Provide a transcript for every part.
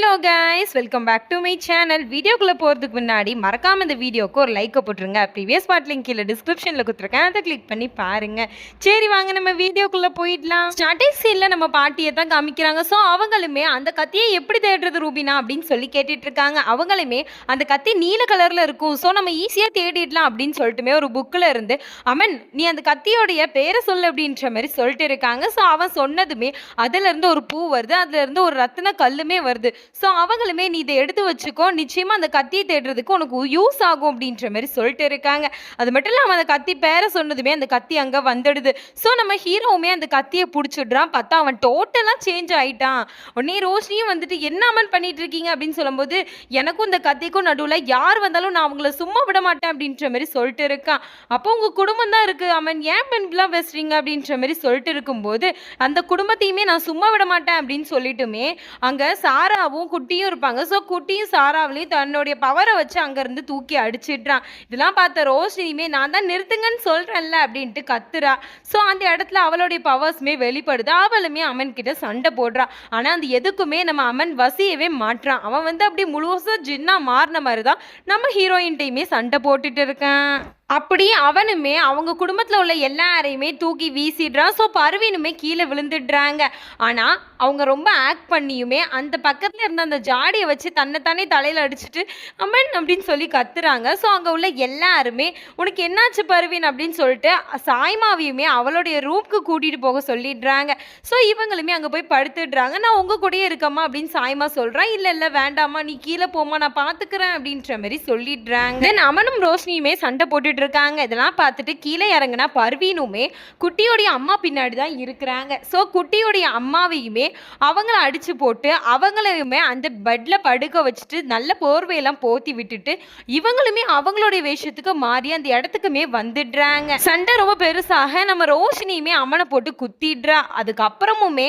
Hello guys welcome back to my channel வீடியோக்குள்ளே போகிறதுக்கு முன்னாடி மறக்காம இந்த வீடியோக்கு ஒரு லைக்கை போட்டுருங்க. ப்ரீவியஸ் பார்ட் லிங்க் கீழே டிஸ்கிரிப்ஷனில் கொடுத்துருக்கேன். அதை கிளிக் பண்ணி பாருங்க. சரி வாங்க நம்ம வீடியோக்குள்ளே போயிடலாம். ஸ்டார்டிங் சீனில் நம்ம பாட்டியை தான் காமிக்கிறாங்க. ஸோ அவங்களுமே அந்த கத்தியை எப்படி தேடுறது ரூபினா அப்படின்னு சொல்லி கேட்டுட்டு இருக்காங்க அவங்களுமே அந்த கத்தி நீல கலரில் இருக்கும். ஸோ நம்ம ஈஸியாக தேடிடலாம் அப்படின்னு சொல்லிட்டுமே ஒரு புக்கில் இருந்து அமன் நீ அந்த கத்தியோடைய பேரை சொல்லு அப்படின்ற மாதிரி சொல்லிட்டு இருக்காங்க. ஸோ அவன் சொன்னதுமே அதுலேருந்து ஒரு பூ வருது. அதுலேருந்து ஒரு ரத்தின கல்லுமே வருது. ஸோ அவங்களுமே நீ இதை எடுத்து வச்சுக்கோ. நிச்சயமாக அந்த கத்தியை தேடுறதுக்கு உனக்கு யூஸ் ஆகும் அப்படின்ற மாதிரி சொல்லிட்டு இருக்காங்க. அது மட்டும் இல்லாமல் அந்த கத்தி பேரை சொன்னதுமே அந்த கத்தி அங்கே வந்துடுது. ஸோ நம்ம ஹீரோவுமே அந்த கத்தியை பிடிச்சிடுறான். பார்த்தா அவன் டோட்டலாக சேஞ்ச் ஆயிட்டான். உடனே ரோஷினியும் வந்துட்டு என்ன அமன் பண்ணிட்டு இருக்கீங்க? அப்படின்னு சொல்லும்போது எனக்கும் இந்த கத்திக்கும் நடுவில் யார் வந்தாலும் நான் அவங்கள சும்மா விட மாட்டேன் அப்படின்ற மாதிரி சொல்லிட்டு இருக்கான். அப்போ உங்கள் குடும்பம் தான் இருக்குது அவன் ஏன் பெண்களாக பேசுறீங்க? அப்படின்ற மாதிரி சொல்லிட்டு இருக்கும்போது அந்த குடும்பத்தையுமே நான் சும்மா விட மாட்டேன் அப்படின்னு சொல்லிட்டுமே அங்கே சாராவும் குட்டியும் இருப்பாங்க. ஸோ குட்டியும் சாராவிலையும் தன்னுடைய பவரை வச்சு அங்கேருந்து தூக்கி அடிச்சிடுறான். இதெல்லாம் பார்த்த ரோஷினியுமே நான் தான் நிறுத்துங்கன்னு சொல்கிறேன்ல அப்படின்ட்டு கத்துறா. ஸோ அந்த இடத்துல அவளுடைய பவர்ஸுமே வெளிப்படுது. அவளுமே அமன் கிட்ட சண்டை போடுறா ஆனால் அந்த எதுக்குமே நம்ம அமன் வசியவே மாட்டுறான் அவன் வந்து அப்படி முழுவதும் ஜின்னா மாறின மாதிரி தான் நம்ம ஹீரோயின்ட்டையுமே சண்டை போட்டுட்டு இருக்கேன். அப்படி அவனுமே அவங்க குடும்பத்தில் உள்ள எல்லாரையுமே தூக்கி வீசிடுறான். ஸோ பருவினுமே கீழே விழுந்துடுறாங்க. ஆனால் அவங்க ரொம்ப ஆக்ட் பண்ணியுமே அந்த பக்கத்தில் இருந்த அந்த ஜாடியை வச்சு தன்னைத்தானே தலையில் அடிச்சுட்டு அம்மன் அப்படின்னு சொல்லி கத்துறாங்க. ஸோ அங்கே உள்ள எல்லாருமே உனக்கு என்னாச்சு பருவின்? அப்படின்னு சொல்லிட்டு சாய்மாவையுமே அவளுடைய ரூம்க்கு கூட்டிகிட்டு போக சொல்லிடுறாங்க. ஸோ இவங்களுமே அங்கே போய் படுத்துடுறாங்க. நான் உங்கள் கூடயே இருக்கம்மா அப்படின்னு சாய்மா சொல்கிறான் இல்லை இல்லை வேண்டாம்மா. நீ கீழே போமா நான் பார்த்துக்கிறேன் அப்படின்ற மாதிரி சொல்லிடுறாங்க. தென் அவனும் ரோஷினியுமே சண்டை போட்டுட்டு இருக்காங்க. இதெல்லாம் பார்த்துட்டு கீழே இறங்கினா பர்வீனுமே குட்டியோடைய அம்மா பின்னாடி தான் இருக்கிறாங்க. ஸோ குட்டியோடைய அம்மாவையுமே அவங்கள அடிச்சு போட்டு அவங்களையுமே அந்த பெட்டில் படுக்க வச்சுட்டு நல்ல போர்வையெல்லாம் போத்தி விட்டுட்டு இவங்களுமே அவங்களுடைய வேஷத்துக்கு மாறி அந்த இடத்துக்குமே வந்துடுறாங்க. சண்டை ரொம்ப பெருசாக நம்ம ரோஷினியுமே அமனை போட்டு குத்திடுறா. அதுக்கப்புறமுமே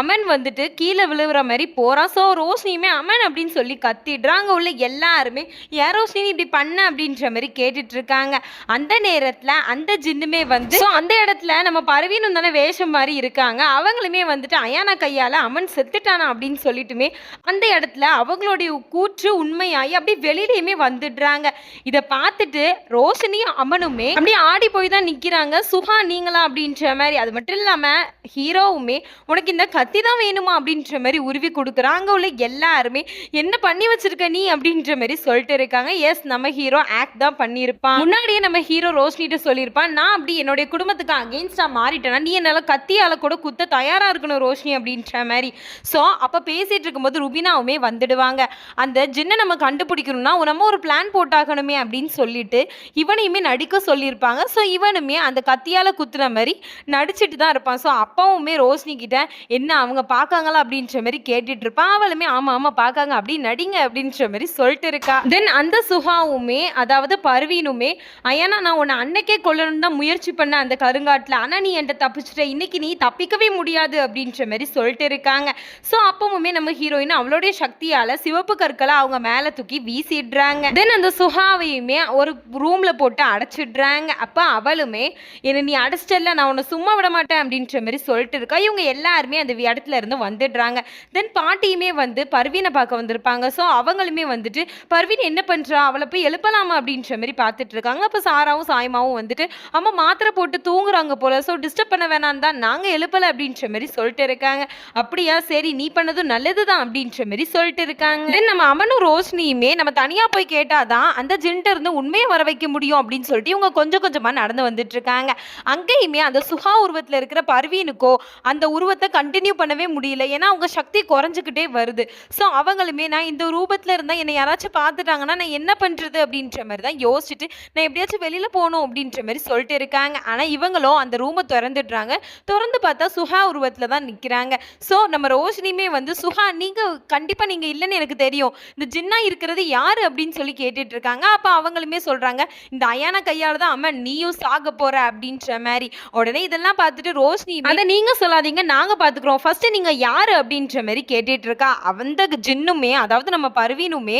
அமன் வந்துட்டு கீழே விழுகிற மாதிரி போகிறான் ஸோ ரோஷினியுமே அமன் அப்படின்னு சொல்லி கத்திடுறா. அங்கே உள்ள எல்லாருமே ஏன் ரோஷினி இப்படி பண்ண? அப்படின்ற மாதிரி கேட்டுட்டு இருக்காங்க. அந்த நேரத்தில் அந்த ஜின்னுமே வந்து ஸோ அந்த இடத்துல நம்ம பரவீனும் தானே வேஷம் மாதிரி இருக்காங்க. அவங்களுமே வந்துட்டு அயானா கையால் அமன் செத்துட்டானா அப்படின்னு சொல்லிட்டுமே அந்த இடத்துல அவங்களுடைய கூற்று உண்மையாகி அப்படி வெளியிலையுமே வந்துடுறாங்க. இதை பார்த்துட்டு ரோஷினியும் அமனுமே அப்படியே ஆடி போய் தான் நிற்கிறாங்க சுகா நீங்களா அப்படின்ற மாதிரி. அது மட்டும் இல்லாமல் ஹீரோவுமே உனக்கு இந்த கத்தி தான் வேணுமா அப்படின்ற மாதிரி உருவி கொடுக்குறாங்க அங்கே உள்ள எல்லாருமே. என்ன பண்ணி வச்சிருக்க நீ? அப்படின்ற மாதிரி சொல்லிட்டு இருக்காங்க. எஸ் நம்ம ஹீரோ ஆக்ட் தான் பண்ணியிருப்பான். முன்னாடியே நம்ம ஹீரோ ரோஷினிட்ட சொல்லியிருப்பான் நான் அப்படி என்னுடைய குடும்பத்துக்கு அகெயின்ஸ்டாக மாறிட்டேன்னா நீ என்னால் கத்தியால் கூட குத்த தயாராக இருக்கணும் ரோஷினி அப்படின்ற மாதிரி. ஸோ அப்போ பேசிகிட்டு இருக்கும்போது ருபினாவுமே வந்துடுவாங்க. அந்த ஜின்னை நம்ம கண்டுபிடிக்கணும்னா நம்ம ஒரு பிளான் போட்டாகணுமே அப்படின்னு சொல்லிட்டு இவனையுமே நடிக்க சொல்லியிருப்பாங்க. ஸோ இவனுமே அந்த கத்தியால் குத்துன மாதிரி நடிச்சிட்டு தான் இருப்பான். ஸோ அப்பாவுமே ரோஷினி கிட்ட என்ன அவங்க பார்க்காங்களா? அப்படின்ற மாதிரி கேட்டுட்டு இருப்பான். அவளுமே ஆமாம் ஆமாம் பார்க்காங்க. அப்படி நடிங்க அப்படின்ற மாதிரி சொல்லிட்டு இருக்கா. தென் அந்த சுகாவுமே அதாவது பர்வீனுமே அய்யானா நான் உன்னை அன்னைக்கே கொல்லணும் தான் முயற்சி பண்ண அந்த கருங்காட்டில். ஆனால் நீ என்கிட்ட தப்பிச்சிட்ட. இன்னைக்கு நீ தப்பிக்கவே முடியாது அப்படின்ற மாதிரி சொல்லிட்டு இருக்காங்க. ஸோ அப்பவுமே நம்ம ஹீரோயின் அவளுடைய சக்தியால் சிவப்பு கற்களை அவங்க மேலே தூக்கி வீசிடுறாங்க. தென் அந்த சுகாவையுமே ஒரு ரூமில் போட்டு அடைச்சிடுறாங்க. அப்போ அவளுமே என்னை நீ அடைச்சிட்டல நான் உன்னை சும்மா விட மாட்டேன் அப்படின்ற மாதிரி சொல்லிட்டு இருக்கா. இவங்க எல்லாருமே அந்த இடத்துல இருந்து வந்துடுறாங்க. தென் பாட்டியுமே வந்து பர்வீனை பார்க்க வந்திருப்பாங்க. ஸோ அவங்களுமே வந்துட்டு பர்வீன் என்ன பண்ணுறா அவளை போய் எழுப்பலாமா? அப்படின்ற மாதிரி பார்த்துட்டு இருக்காங்க. அப்போ சாராவும் சாய்மாவும் வந்துட்டு அம்மா மாத்திரை போட்டு தூங்குறாங்க போல ஸோ டிஸ்டர்ப் பண்ண வேணான்னு தான் நாங்கள் எழுப்பலை அப்படின்ற மாதிரி சொல்லிட்டு இருக்காங்க. அப்படியா சரி நீ பண்ணதும் நல்லது தான் அப்படின்ற மாதிரி சொல்லிட்டு இருக்காங்க. தென் நம்ம அமனும் ரோஷினியுமே நம்ம தனியாக போய் கேட்டாதான் அந்த ஜின்ட்ட இருந்து உண்மையை வர வைக்க முடியும் அப்படின்னு சொல்லிட்டு இவங்க கொஞ்சம் கொஞ்சமாக நடந்து வந்துட்டு இருக்காங்க. அங்கேயுமே அந்த சுகா உருவத்தில் இருக்கிற பர்வீனுக்கோ அந்த உருவத்தை கண்டினியூ பண்ணவே முடியல. ஏன்னா அவங்க சக்தி குறைஞ்சிக்கிட்டே வருது. ஸோ அவங்களுமே நான் இந்த ரூபத்தில் இருந்தால் என்னை யாராச்சும் பார்த்துட்டாங்கன்னா நான் என்ன பண்ணுறது அப்படின்ற மாதிரி தான் யோசிச்சுட்டு நான் எப்படி எங்கேயாச்சும் வெளியில் போகணும் அப்படின்ற மாதிரி சொல்லிட்டு இருக்காங்க. ஆனால் இவங்களும் அந்த ரூமை திறந்துடுறாங்க. திறந்து பார்த்தா சுகா உருவத்தில் தான் நிற்கிறாங்க ஸோ நம்ம ரோஷினியுமே வந்து சுகா நீங்கள் கண்டிப்பாக நீங்கள் இல்லைன்னு எனக்கு தெரியும். இந்த ஜின்னா இருக்கிறது யார்? அப்படின்னு சொல்லி கேட்டுட்டு இருக்காங்க. அப்போ அவங்களுமே சொல்கிறாங்க இந்த அயானா கையால் தான் அம்மா நீயும் சாக போகிற அப்படின்ற மாதிரி. உடனே இதெல்லாம் பார்த்துட்டு ரோஷினி அதை நீங்கள் சொல்லாதீங்க நாங்கள் பார்த்துக்குறோம். ஃபஸ்ட்டு நீங்கள் யார் அப்படின்ற மாதிரி கேட்டுட்டு இருக்கா. அந்த ஜின்னுமே அதாவது நம்ம பருவினுமே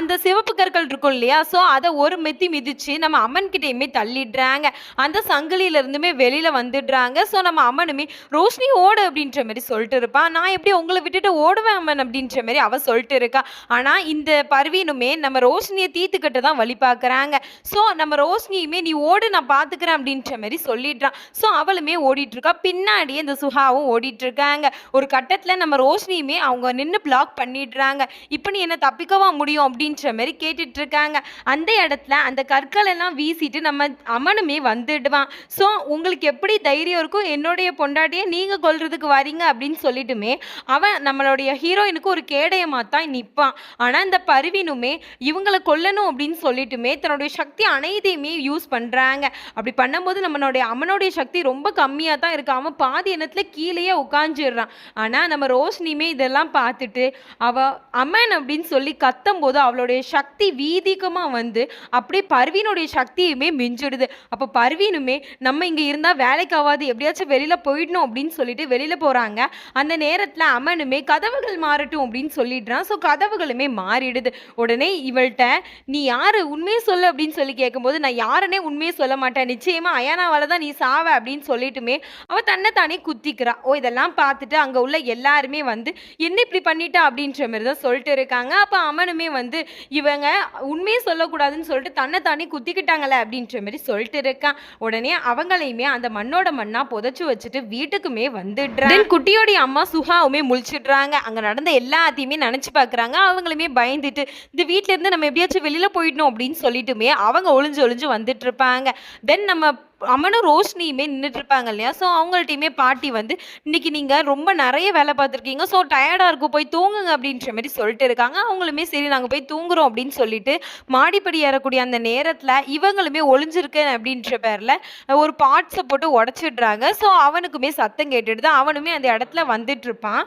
அந்த சிவப்பு கற்கள் இருக்கும் இல்லையா? ஸோ அதை ஒரு மெத்தி மிதிச்சு நம்ம அம்மன் கிட்டேயுமே தள்ளிடுறாங்க. அந்த சங்கிலியில வெளியில் வந்துடுறாங்க. ஸோ நம்ம அம்மனுமே ரோஷினி ஓடு அப்படின்ற மாதிரி சொல்லிட்டு இருப்பான் நான் எப்படி உங்களை விட்டுட்டு ஓடுவேன் அம்மன்? அப்படின்ற மாதிரி அவ சொல்லிட்டு இருக்கா. ஆனால் இந்த பர்வீனுமே நம்ம ரோஷினியை தீத்துக்கிட்டு தான் வழி பார்க்குறாங்க. ஸோ நம்ம ரோஷினியுமே நீ ஓடு நான் பார்த்துக்கிறேன் அப்படின்ற மாதிரி சொல்லிடுறான் ஸோ அவளுமே ஓடிட்டு இருக்கா. பின்னாடி இந்த சுஹாவும் ஓடிட்டு இருக்காங்க. ஒரு கட்டத்தில் நம்ம ரோஷினியுமே அவங்க நின்று பிளாக் பண்ணிடுறாங்க. இப்போ நீ என்ன தப்பிக்கவா முடியும்? அப்படின்ற மாதிரி கேட்டுட்டு இருக்காங்க. அந்த இடத்துல அந்த கற்கள் எல்லாம் வீசிட்டு நம்ம அம்மனுமே வந்துடுவான். ஸோ உங்களுக்கு எப்படி தைரியம் இருக்கும் என்னுடைய பொண்டாட்டியை நீங்கள் கொல்றதுக்கு வரீங்க அப்படின்னு சொல்லிட்டுமே அவன் நம்மளுடைய ஹீரோயினுக்கு ஒரு கேடயமாக தான் நிற்பான் ஆனால் இந்த பருவினுமே இவங்களை கொல்லணும் அப்படின்னு சொல்லிட்டுமே தன்னுடைய சக்தி அனைத்தையுமே யூஸ் பண்ணுறாங்க அப்படி பண்ணும்போது நம்மளுடைய அம்மனுடைய சக்தி ரொம்ப கம்மியாக தான் இருக்கு. அவன் பாதி எண்ணத்தில் கீழேயே உட்காந்துடுறான் ஆனால் நம்ம ரோஷினியுமே இதெல்லாம் பார்த்துட்டு அவ அம்மன் அப்படின்னு சொல்லி கத்தும்போது அவளுடைய சக்தி வீதிகமாக வந்து அப்படியே பர்வீனுடைய சக்தியுமே மிஞ்சிடுது. அப்போ பர்வீனுமே நம்ம இங்கே இருந்தால் வேலைக்கு ஆகாது எப்படியாச்சும் வெளியில் போயிடணும் அப்படின்னு சொல்லிட்டு வெளியில் போகிறாங்க அந்த நேரத்தில் அம்மனுமே கதவுகள் மாறட்டும் அப்படின்னு சொல்லிடுறான். ஸோ கதவுகளுமே மாறிடுது. உடனே இவள்கிட்ட நீ யார்? உண்மையை சொல்லு அப்படின்னு சொல்லி கேட்கும்போது நான் யாருன்னே உண்மையை சொல்ல மாட்டேன். நிச்சயமாக அயானாவால் தான் நீ சாவ அப்படின்னு சொல்லிட்டுமே அவள் தன்னை தானே குத்திக்கிறா. ஓ இதெல்லாம் பார்த்துட்டு அங்கே உள்ள எல்லாருமே வந்து என்ன இப்படி பண்ணிட்டா? அப்படின்ற மாதிரி தான் சொல்லிட்டு இருக்காங்க. அப்போ அவனுமே வந்து இவங்க உண்மையை சொல்லக்கூடாதுன்னு சொல்லிட்டு தன்னை தானே போயிட்டாங்களே அப்படின்ற மாதிரி சொல்லிட்டு இருக்கான். உடனே அவங்களையுமே அந்த மண்ணோட மண்ணா புதைச்சு வச்சுட்டு வீட்டுக்குமே வந்துடுறான். குட்டியோடைய அம்மா சுகாவுமே முழிச்சிடுறாங்க. அங்க நடந்த எல்லாத்தையுமே நினைச்சு பார்க்குறாங்க. அவங்களுமே பயந்துட்டு இந்த வீட்ல இருந்து நம்ம எப்படியாச்சும் வெளியில போயிடணும் அப்படின்னு சொல்லிட்டுமே அவங்க ஒளிஞ்சு ஒளிஞ்சு வந்துட்டு இருப்பாங்க. தென் நம்ம அம்மனும் ரோஷினியுமே நின்றுட்டு இருப்பாங்க இல்லையா? ஸோ அவங்கள்ட்டையுமே பாட்டி வந்து இன்னைக்கு நீங்கள் ரொம்ப நிறைய வேலை பார்த்துருக்கீங்க. ஸோ டயர்டாக இருக்கும் போய் தூங்குங்க. அப்படின்ற மாதிரி சொல்லிட்டு இருக்காங்க. அவங்களுமே சரி நாங்கள் போய் தூங்குறோம். அப்படின்னு சொல்லிட்டு மாடிப்படி ஏறக்கூடிய அந்த நேரத்தில் இவங்களுமே ஒளிஞ்சிருக்கு அப்படின்ற பேரில் ஒரு பார்ட்ஸை போட்டு உடச்சிடுறாங்க. ஸோ அவனுக்குமே சத்தம் கேட்டுடுது அவனுமே அந்த இடத்துல வந்துட்டு இருப்பான்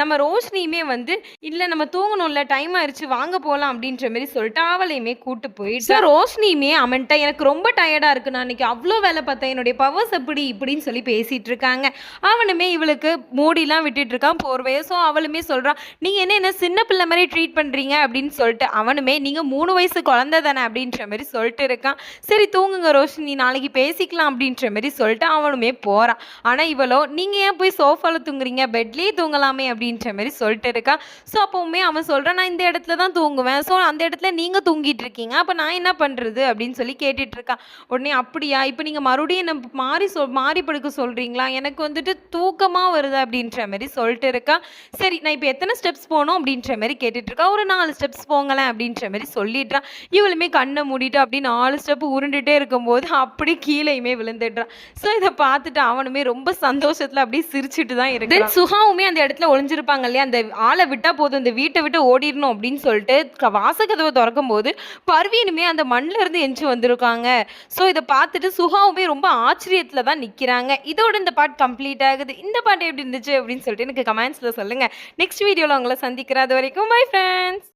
நம்ம ரோஷினியுமே வந்து இல்லை நம்ம தூங்கணும்ல. டைம் ஆயிடுச்சு வாங்க போகலாம் அப்படின்ற மாதிரி சொல்லிட்டு அவளையுமே கூட்டு போயிட்டு. ரோஷினியுமே அவன்கிட்ட எனக்கு ரொம்ப டயர்டாக இருக்கு. நான் இன்னைக்கு அவ்வளோ வேலை பார்த்தேன். என்னுடைய பவர்ஸ் எப்படி இப்படின்னு சொல்லி பேசிட்டு இருக்காங்க. அவனுமே இவளுக்கு மூடிலாம் விட்டுட்டு இருக்கான் போர்வையை. ஸோ அவளுமே சொல்கிறான் நீங்கள் என்ன என்ன சின்ன பிள்ளை மாதிரி ட்ரீட் பண்ணுறீங்க அப்படின்னு சொல்லிட்டு அவனுமே நீங்கள் மூணு வயசு குழந்த தானே? அப்படின்ற மாதிரி சொல்லிட்டு இருக்கான். சரி தூங்குங்க ரோஷினி நாளைக்கு பேசிக்கலாம். அப்படின்ற மாதிரி சொல்லிட்டு அவனுமே போகிறான் ஆனால் இவளோ நீங்கள் ஏன் போய் சோஃபாவில் தூங்குறீங்க? பெட்லேயே தூங்கலாமே. அப்படின்ற மாதிரி சொல்லிட்டு இருக்கான் ஸோ அப்போவுமே அவன் சொல்கிறான் நான் இந்த இடத்துல தான் தூங்குவேன். ஸோ அந்த இடத்துல நீங்கள் தூங்கிட்டு இருக்கீங்க. அப்போ நான் என்ன பண்ணுறது அப்படின்னு சொல்லி கேட்டுட்டு இருக்கான் உடனே அப்படியா? இப்போ நீங்கள் மறுபடியும் என்ன மாறி சொல் மாறி படுக்க சொல்கிறீங்களா எனக்கு வந்துட்டு தூக்கமாக வருது அப்படின்ற மாதிரி சொல்லிட்டு இருக்கா. சரி நான் இப்போ எத்தனை ஸ்டெப்ஸ் போகணும் அப்படின்ற மாதிரி கேட்டுட்டு இருக்கா. ஒரு நாலு ஸ்டெப்ஸ் போங்களேன் அப்படின்ற மாதிரி சொல்லிடுறான் இவளுமே கண்ணை மூடிட்டு அப்படி நாலு ஸ்டெப் உருண்டுட்டே இருக்கும்போது அப்படி கீழேயுமே விழுந்துடுறான் ஸோ இதை பார்த்துட்டு அவனுமே ரொம்ப சந்தோஷத்தில் அப்படியே சிரிச்சுட்டு தான் இருக்கு. சுகாவுமே அந்த இடத்துல ஒளிஞ்சிருப்பாங்க இல்லையா? அந்த ஆளை விட்டா போதும் இந்த வீட்டை விட்டு ஓடிடணும் அப்படின்னு சொல்லிட்டு க- வாசக்கதவை திறக்கும் போது பர்வீனுமே அந்த மண்ணில் இருந்து எஞ்சி வந்திருக்காங்க. ஸோ இதை பார்த்துட்டு அம்மாவுமே ரொம்ப ஆச்சரியத்தில் தான் நிற்கிறாங்க இதோட இந்த பாட்டு கம்ப்ளீட் ஆகுது. இந்த பாட்டு எப்படி இருந்துச்சு அப்படின்னு சொல்லிட்டு எனக்கு கமெண்ட்ஸில் சொல்லுங்கள் நெக்ஸ்ட் வீடியோவில் உங்களை சந்திக்கிறேன். அது வரைக்கும் பை ஃப்ரெண்ட்ஸ்